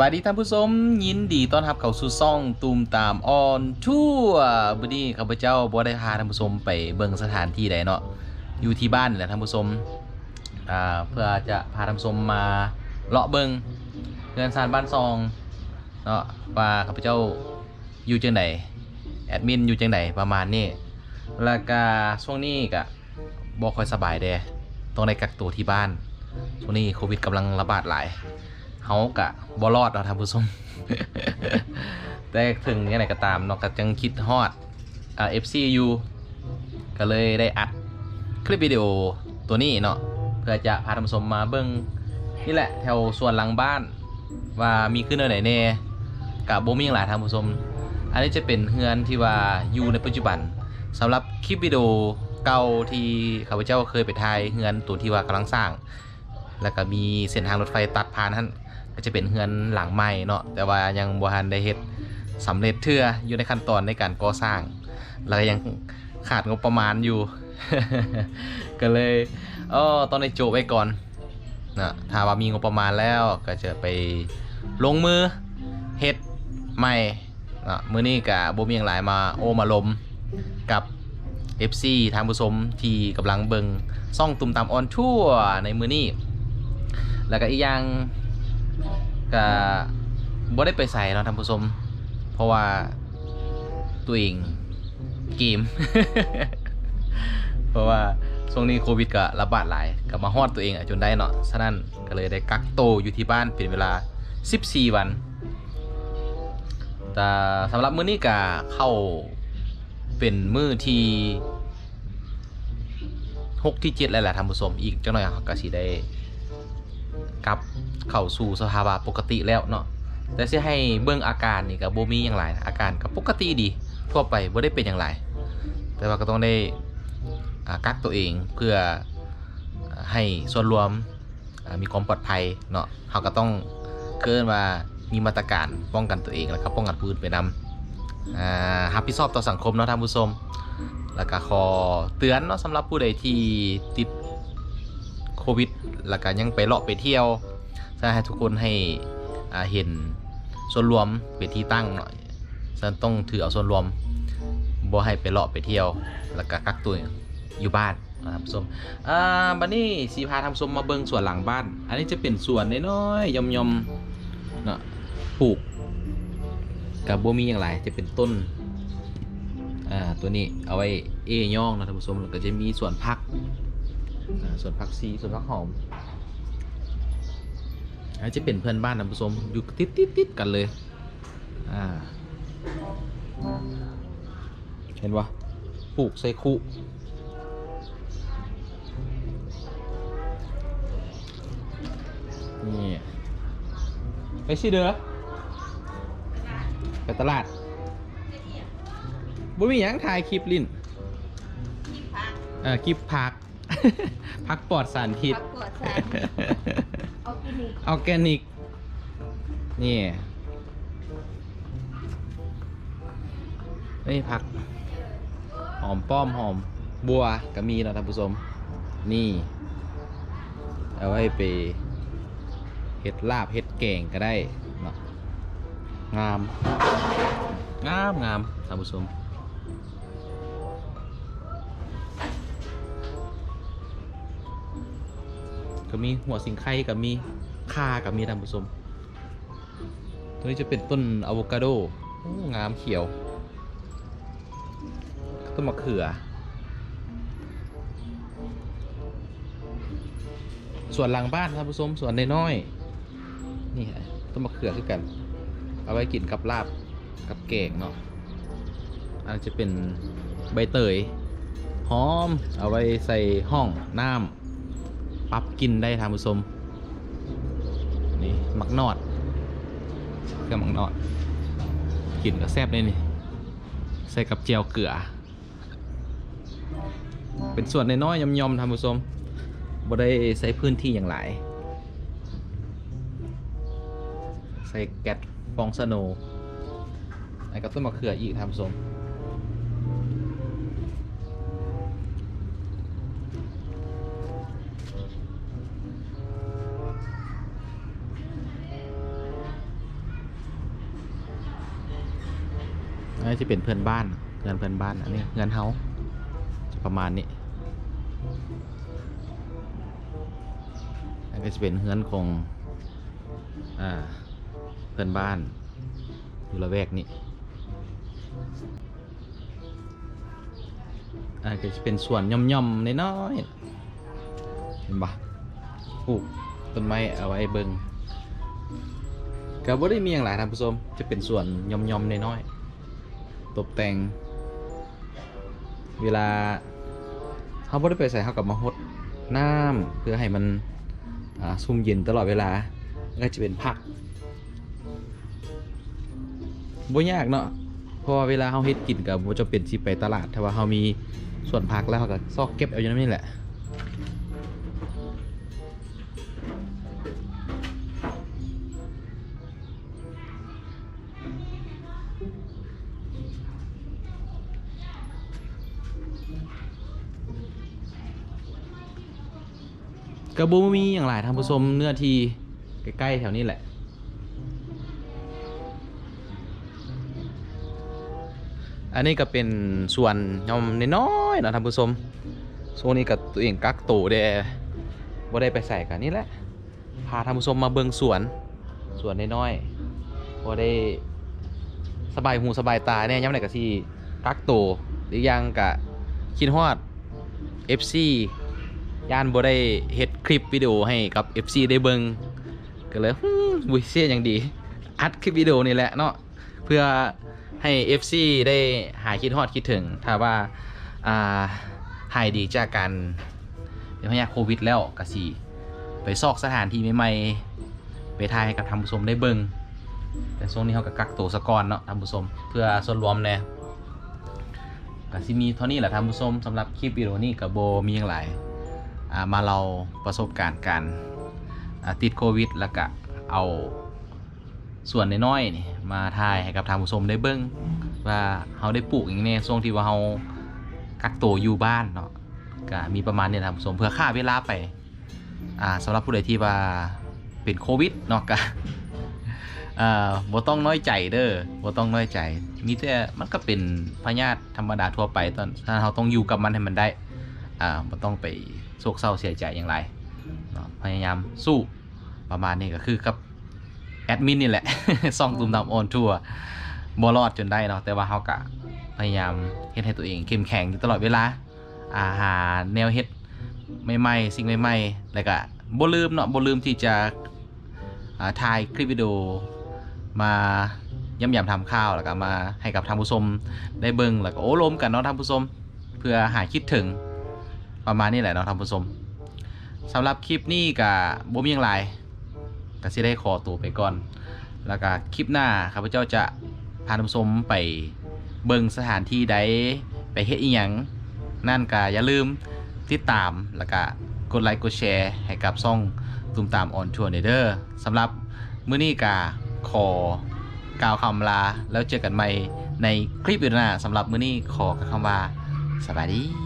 บายดีท่านผู้ชมยินดีต้อนรับเข้าสู่ซ่องตูมตามออนทั่ววันนี้ข้าพเจ้าบ่ได้พาท่านผู้ชมไปเบิ่งสถานที่ใดเนาะอยู่ที่บ้านนี่แหละท่านผู้ชมอ่าเพื่อจะพาท่านผู้ชมมาเลาะเบิ่งเงินซานบ้านซองเนาะว่าข้าพเจ้าอยู่จังไดแอดมินอยู่จังไดประมาณนี้แล้วก็ช่วงนี้ก็บ่ค่อยสบายเด้ต้องได้กักตัวที่บ้านช่วงนี้โควิดกำลังระบาดหลาย เฮากะบ่รอดเนาท่านผู้ชมแต่ถึงยังไงก็ตามเนาะก็ยังคิดฮอดเอ่า FC อยู่ก็เลยได้อัดคลิปวิดีโอตัวนี้เนาะเพื่อจะพาท่านผู้ชมมาเบิ่งนี่แหละแถวส่วนหลังบ้านว่ามีขึ้นอะไรแน่กับบ่มีหยังหลายท่านผู้ชม อันนี้จะเป็นเฮือนที่ว่าอยู่ในปัจจุบันสำหรับคลิปวิดีโอเก่าที่ข้าพเจ้าเคยไปถ่ายเฮือนตัวที่ว่ากำลังสร้าง แล้วก็มีเส้นทางรถไฟตัดผ่านท่าน ก็จะเป็นเฮือนหลังใหม่เนาะแต่ว่ายังบ่ทันได้เฮ็ดสำเร็จเทื่ออยู่ในขั้นตอนในการก่อสร้าง แล้วก็ยังขาดงบประมาณอยู่ ก็เลยเออตองได้โจบไว้ก่อนนะถ้าว่ามีงบประมาณแล้วก็จะไปลงมือเฮ็ดใหม่นะมื้อนี้ก็บ่มีหยังหลายมาโอมาลมกับ FC ทางผู้ชมที่กำลังเบิงซ่องตุ่มตามออนทั่วในมือนี้ แล้วก็อีกอย่าง ก็บ่ได้ไปใส่เนาะท่านผู้ชมเพราะว่าตัวเองเกม เพราะว่าช่วงนี้โควิดก็ระบาดหลายก็มาฮอดตัวเองอะจนได้เนาะฉะนั้นก็เลยได้กักโตวอยู่ที่บ้านเป็นเวลา 14 วัน แต่สำหรับมื้อนี้ก็เข้าเป็นมื้อที่หกที่เจ็ดแล้วแหละท่านผู้ชมอีกจังหน่อยก็สิได้กลับ เข้าสู่สภาวะปกติแล้วเนาะแต่สิให้เบิ่งอาการนี่ก็บ่มีหยังหลายนะอาการก็ปกติดี ทั่วไปบ่ได้เป็นหยังหลายแต่ว่าก็ต้องได้กักตัวเองเพื่อให้ส่วนรวมมีความปลอดภัยเนาะเขาก็ต้องเกินว่ามีมาตรการป้องกันตัวเองแล้วก็ป้องกันผู้อื่นไปนำอ่ารับผิดชอบต่อสังคมเนาะท่านผู้ชมแล้วก็ขอเตือนเนาะสำหรับผู้ใดที่ติดโควิด แล้วก็ยังไปเลาะไปเที่ยว จะให้ทุกคนให้เห็นส่วนรวมเป็นที่ตั้งหน่อยฉันต้องถือเอาส่วนรวมบ่ให้ไปเลาะไปเที่ยว แล้วก็กักตัวอยู่บ้านนะครับผู้มอ่าบัดนี้สีพาทำชมมาเบิ่งสวนหลังบ้าน อันนี้จะเป็นสวนน้อยๆยอมๆเนาะปลูกกับบ่มีอย่างไรจะเป็นต้นอ่าตัวนี้เอาไว้เอย่องนะท่านผู้ชมแล้วก็จะมีส่วนผักส่วนผักซีส่วนผักหอม อันนจะเป็นเพื่อนบ้านท่านผู้ชมอยู่ติดติดติดๆกันเลย อ่า เห็นปะปลูกใส่คุนี่ไปสิเด้อไปตลาดบ่มีหยังถ่ายคลิปลิ้นเอ่อคลิปผักผักปลอดสารพิษพักปวดแสนเอากินิกออร์แกนิก นี่ นี่ผัก หอมป้อมหอมบัวก็มีนะท่านผู้ชม นี่ เอาไว้ไปเห็ดลาบเห็ดแกงก็ได้เนาะงาม งามงามท่านผู้ชม ก็มีหัวสิงไข่กับมีข่ากับมีท่านผู้ชมตัวนี้จะเป็นต้นอะโวคาโดงามเขียว ต้นมะเขือ ส่วนหลังบ้านท่านผู้ชมส่วนน้อยๆนี่ต้นมะเขือคือกัน เอาไว้กินกับลาบกับแกงเนาะอันนจะเป็นใบเตยหอม เอาไว้ใส่ห้องน้ำ ปรับกินได้ทานผู้ชมนี่มักนอดเครื่องมักนอดกินก็แซ่บเลยนี่ใส่กับเจียวเกลือ เป็นส่วนน้อยๆยำๆทานผู้ชมบ่ได้ใส่พื้นที่อย่างไรใส่แก๊สฟองสโนว์ไอ้กับต้นมะเขืออีกทานผู้ชม นนี้จะเป็นเพื่อนบ้านเงินเพื่อนบ้านอันนี้เงินเฮาจะประมาณนี้อันก็จะเป็นเฮือนของอ่าเพื่อนบ้านอยู่ละแวกนี้อันก็จะเป็นส่วนย่อมๆน้อยๆเห็นปะปลูกต้นไม้เอาไว้เบิงก็บ่ได้มีอย่างหลายท่านผู้ชมจะเป็นส่วนย่อมๆน้อยๆ ตกแต่ง เวลาเขาบ่ได้ไปใส่เขากับมาหดน้ำเพื่อให้มันซุ่มเย็นตลอดเวลาก็จะเป็นผักบ่ยากเนาะเพราะเวลาเขาเฮ็ดกินกับบ่จะเป็นสิไปตลาดถ้าว่าเขามีส่วนผักแล้วเขาก็ซอกเก็บเอาอย่างนี้แหละ กระบูมีอย่างหลายทางผู้ชมเนื้อทีใกล้ๆแถวนี้แหละ อันนี้ก็เป็นส่วนย่อมน้อยๆนะท่านผู้ชมโซนนี้กับตัวเองกักโตเด้บ่ได้ไปใส่กันนี่แหละ พาท่านผู้ชมมาเบิงสวนสวนน้อยๆบ่ได้สบายหูสบายตาแน่ย้ำไหนก็สิกักโตหรือยังกะคิดฮอด FC ย่านบ่ได้เฮ็ดคลิปวิดีโอให้กับ FC ได้เบิงก็เลยฮึ่มบุยเสียอย่างดี อัดคลิปวิดีโอนี่แหละเนาะเพื่อให้ FC ได้หายคิดฮอดคิดถึง ถ้าว่าอ่าหายดีจากการเป็นพยาโควิดแล้วก็สิไปซอกสถานที่ใหม่ๆไปถ่ายให้กับท่านผู้ชมได้เบิงแต่ช่วงนี้เขาก็กักตัวซะก่อนเนาะท่านผู้ชมเพื่อส่วนรวมแน่ก็สิมีเท่านี้แหละท่านผู้ชมสำหรับคลิปวิดีโอนี้กับโบมีอย่างไร มาเราประสบการณ์การติดโควิด แล้วก็เอาส่วนน้อยๆนี่มาถ่ายให้กับทางผู้ชมได้เบิ้งว่าเขาได้ปลูกอย่างนี้ช่วงที่ว่าเขากักตัวอยู่บ้านเนาะก็มีประมาณนี้ทางผู้ชมเพื่อค่าเวลาไปอ่าสำหรับผู้ใดที่ว่าเป็นโควิดเนาะก็อ่าบ่ต้องน้อยใจเด้อบ่ต้องน้อยใจมีแต่มันก็เป็นพยาธิธรรมดาทั่วไปตอนถ้าเราต้องอยู่กับมันให้มันได้อ่าบ่ต้องไป โศกเศร้าเสียใจอย่างไรพยายามสู้ประมาณนี้ก็คือกับแอดมินนี่แหละซ่องตุ่มตามออนทัวร์บ่รอดจนได้เนาะแต่ว่าเขาก็พยายามเฮ็ดให้ตัวเองเข้มแข็งอยู่ตลอดเวลาอาหารแนวเฮ็ดใหม่ๆสิ่งใหม่ๆแล้วก็บ่ลืมเนาะบ่ลืมที่จะถ่ายคลิปวิดีโอมาย่ำยำทำข้าวแล้วก็มาให้กับทางผู้ชมได้เบิ่งแล้วก็โอ้ลมกันเนาะทางผู้ชมเพื่อหายคิดถึง ประมาณนี้แหละเนาะท่านผู้ชมสำหรับคลิปนี้กับบ่มีอย่างไรก็สิได้ขอตัวไปก่อน แล้วก็คลิปหน้าข้าพเจ้าจะพาท่านผู้ชมไปเบิ่งสถานที่ใดไปเฮ็ดอีหยังนั่นก็อย่าลืมติดตามแล้วก็กดไลค์กดแชร์ให้กับช่องตุมตามออนทัวร์เด้อสำหรับมื้อนี้ก็ขอกล่าวคำลา แล้วเจอกันใหม่ในคลิปอื่นหน้าสำหรับมื้อนี้ขอกล่าวคำว่าสวัสดี